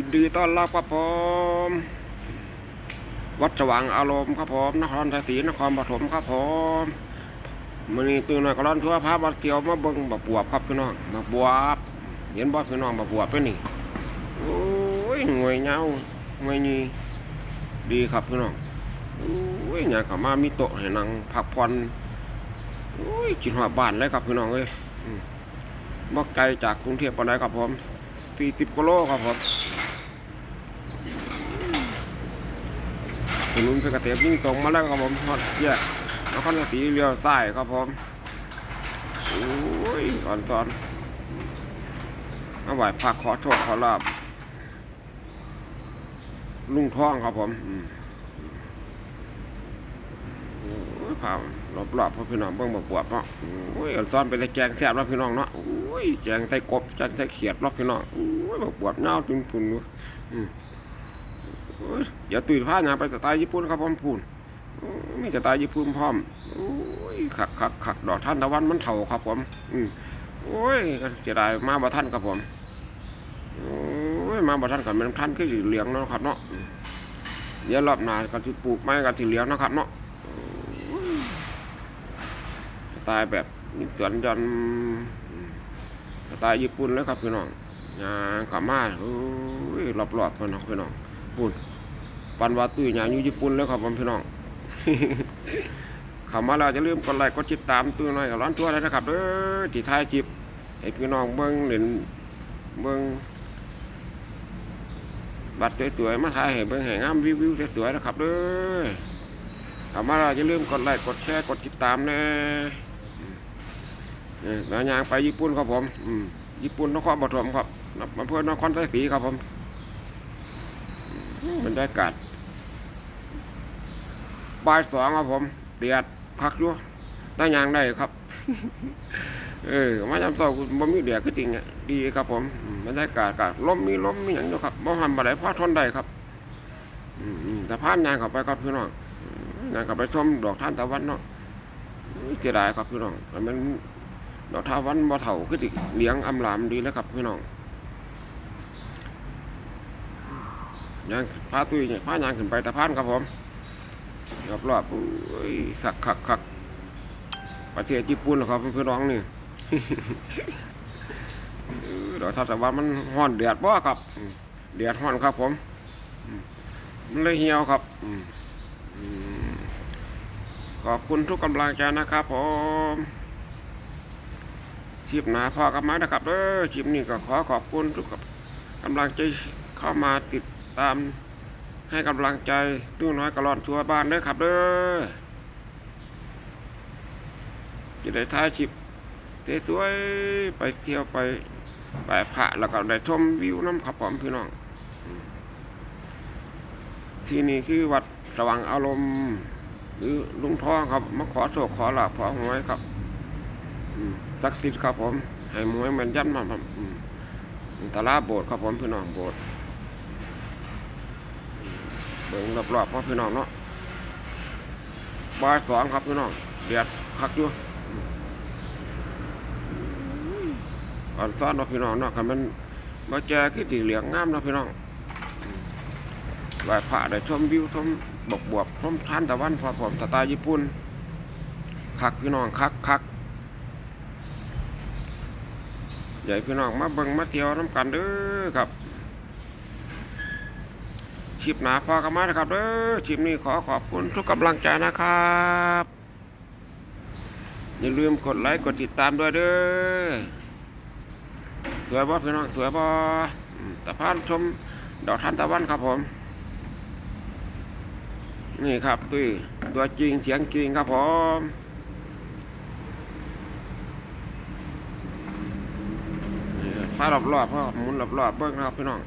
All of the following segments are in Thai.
ยินดีต้อนรับครับผมวัดสว่างอารมณ์ครับผมนครชัยศรีนครปฐมครับผมมันนี้ตื่นหน่อยก็ร้อนทั่วพาบัดเที่ยวมาเบิ่งบับวบครับพี่น้องบับวบเห็นบ่พี่น้องบับวบเป็นนี่โอ้ยหน่วยเงาหน่นี้ดีครับพี่น้องโอ้ยเนี่ยก็มามีโต๊ะให้นั่งพักผ่อนโอ้ยกินหัวบ้านเลยครับพี่น้องเอ้ยอืมบ่ไกลจากกรุงเทพปานใดครับผม40กิโลครับผม นนเพชรเกษมยิ่งตรงมาแล้วครับผมฮอดแยกนครศรีเลี้ยวซ้ายครับผมโอ้ยอ่อนซ้อนมาไหวพักขอโชคขอลาบลุงท้องครับผมอืมโอ้ารอบๆพ่อพี่น้องเบิ่งบกบวบเนาะโอ้ยอ่อนซ้อนเป็นแต่แกงแซ่บเนาะพี่น้องเนาะโอ้ยแกงไส้กบแกงไส้เขียดเนาะพี่น้องโอ้ยบกบวบเงาจุนพุ่นอืม อย่าตื่นผ้างาไปสไตล์ญี่ปุ่นครับผมพูนโอ้ยมีสไตล์ญี่ปุ่นพร้อมขักขักขักดอกท่านตะวันมันเถ่าครับผม อืมโอ้ยเสียดายมาบ่ท่านครับผมโอ้ยมาบ่ท่านกับมันท่านคือสีเหลืองเนาะครับเนาะเดี๋ยวรอบหน้าก็สิปลูกไม้ก็สีเหลืองนะครับเนาะโอ้ยสไตล์แบบมีสวนยันสไตล์ญี่ปุ่นเลยครับพี่น้องยางขามาโอ้ยรอบๆมันเนาะพี่น้องปุ่น ปันวาตุ้ยหยางอยู่ญี่ปุ่นแล้วครับผมพี่น้องเข้ามาแล้วจะลืมกดไลค์กดติดตามตุ้ยน้อยกับร้อนทั่วเลยนะครับเด้อที่ท้ายคลิปให้พี่น้องเบิ่งเห็นเบิ่งบัตรสวยๆมาถ่ายให้เบิ่งให้งามวิวสวยๆนะครับเด้อเข้ามาแล้วจะลืมกดไลค์กดแชร์กดติดตามแน่นี่แล้วยางไปญี่ปุ่นครับผมอืมญี่ปุ่นนครปฐมครับอำเภอนครชัยศรีครับผม บรรยากาศบ่ายสองครับผมเดียดพักอยู่ได้ยางได้ครับ เออมาจำเสาบ่มีเดียดก็จริงอะดีครับ ผมอืมบรรยากาศกาลมมีลมมีอย่างอยู่ครับบ่หันบ่ได้พอทนได้ครับอืมอืมแต่พานยางเข้าไปครับพี่น้องอืมยางเข้าไปชมดอกทานตะวันเนาะอุ้ยเสียดายครับพี่น้องแต่มันดอกทานตะวันบ่เฒ่าคือสิเลี้ยงอำลามดีแล้วครับพี่น้อง ยางพาตุ้ยเนี่ยพายางขึ้นไปตะพานครับผมรอบรอบๆอุ้ยขักขักขักประเทศญี่ปุ่นเหรอครับเพื่อนน้องนี่เดี๋ยวถ้าแต่ว่ามันห้อนเดือดบ่ครับเดือดห้อนครับ ผม มันเลยเหี่ยวครับขอบคุณทุกกำลังใจนะครับ ผมคลิปหนาพอกับไม้นะครับเด้อคลิปนี้ก็ขอขอบคุณทุกกำลังใจเข้ามาติด ตามให้กำลังใจตู้น้อยกระรอนทัวบ้านเด้อครับเด้อจะได้ท้ายชิปสวยๆไปเที่ยวไปไปพระแล้วก็ได้ชมวิวน้ำขับผมพี่น้องที่นี่คือวัดสว่างอารมณ์หรือลุงท้องครับมาขอโชคขอลาภขอหวยครับอืมศักดิ์สิทธิ์ครับผมให้หวยมันยันมาครับตลาดโบสถ์ครับผมพี่น้องโบสถ์ เบิ่งรอบๆพ่อพี่น้องเนาะบ่ายสองครับพี่น้องเดือดคักอยู่อ่อนซ้อนเนาะพี่น้องเนาะคันมันมาแจคือสีเหลืองงามเนาะพี่น้องไหว้พระได้ชมวิวชมบกบวบชมทานตะวันพอผมสไตล์ญี่ปุ่นคักพี่น้องคักคักใหญ่พี่น้องมาเบิ่งมาเที่ยวน้ำกันเด้อครับ ลิปหนาพอกันมานะครับเด้อคลิปนี้ขอขอบคุณทุกกำลังใจนะครับ อย่าลืมกดไลค์กดติดตามด้วยเด้อสวยบ่พี่น้องสวยบ่อืมตะพานชมดอกทานตะวันครับผม นี่ครับตุ้ยตัวจริงเสียงจริงครับผมนี่พารอบๆพ่อหมุนรอบๆเบิ้งนะครับพี่น้อง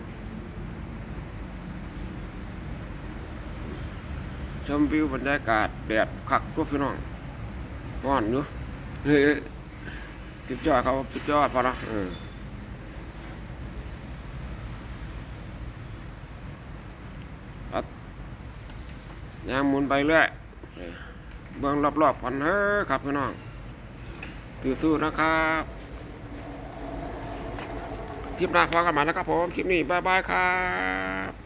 มวิวบรรยากาศแดดคักพวกพี่น้องร้อนอยู่เฮ้ยสุดยอดเขาสุดยอดพอละเอออายางหมุนไปเรื่อยเบื้องรอบๆกันเฮ้ยครับพี่น้องสู้ๆนะครับคลิปหน้าพอกันใหม่นะครับผม คลิปนี้ บ๊ายบายครับ